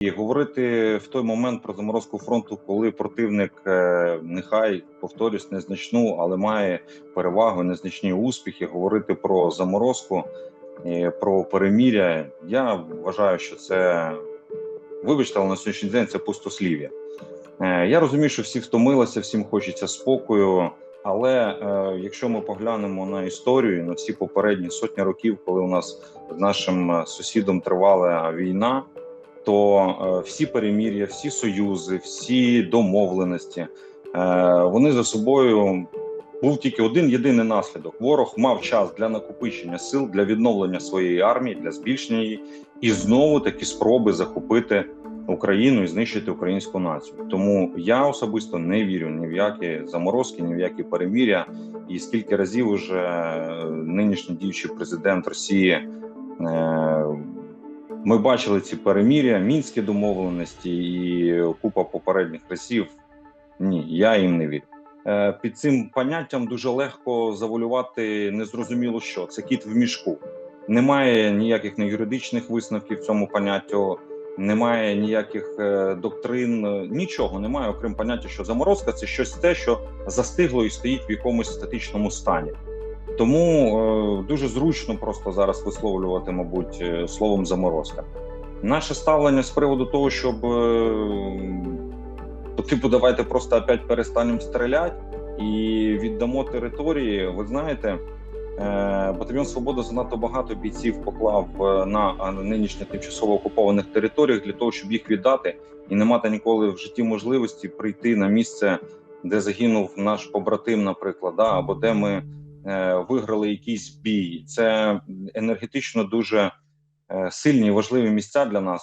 І говорити в той момент про заморозку фронту, коли противник е, нехай повторюсь незначну, але має перевагу, незначні успіхи. Говорити про заморозку, про переміря. Я вважаю, що це вибачте, але на сьогоднішній день це пустослів'я. Е, Я розумію, що всі втомилися, всім хочеться спокою. Але е, якщо ми поглянемо на історію, на всі попередні сотні років, коли у нас з нашим е, сусідом тривала війна, то е, всі перемір'я, всі союзи, всі домовленості, е, вони за собою був тільки один єдиний наслідок. Ворог мав час для накопичення сил, для відновлення своєї армії, для збільшення її, і знову такі спроби захопити Україну і знищити українську націю. Тому я особисто не вірю ні в які заморозки, ні в які переміря. І скільки разів уже е, нинішній діючий президент Росії. Ми бачили ці переміря, мінські домовленості і купа попередніх разів. Ні, я їм не вірю. Е, Під цим поняттям дуже легко завалювати незрозуміло що. Це кіт в мішку. Немає ніяких не юридичних висновків цьому поняттю, немає ніяких е, доктрин, е, нічого немає, окрім поняття, що заморозка це щось те, що застигло і стоїть в якомусь статичному стані. Тому е, дуже зручно просто зараз висловлювати, мабуть, е, словом заморозка. Наше ставлення з приводу того, щоб е, типу давайте просто опять перестанемо стріляти і віддамо території. Ви знаєте, батальйон Свобода занадто багато бійців поклав на нинішніх тимчасово окупованих територіях для того, щоб їх віддати, і не мати ніколи в житті можливості прийти на місце, де загинув наш побратим, наприклад, да, або де ми виграли якийсь бій. Це енергетично дуже е, сильні і важливі місця для нас.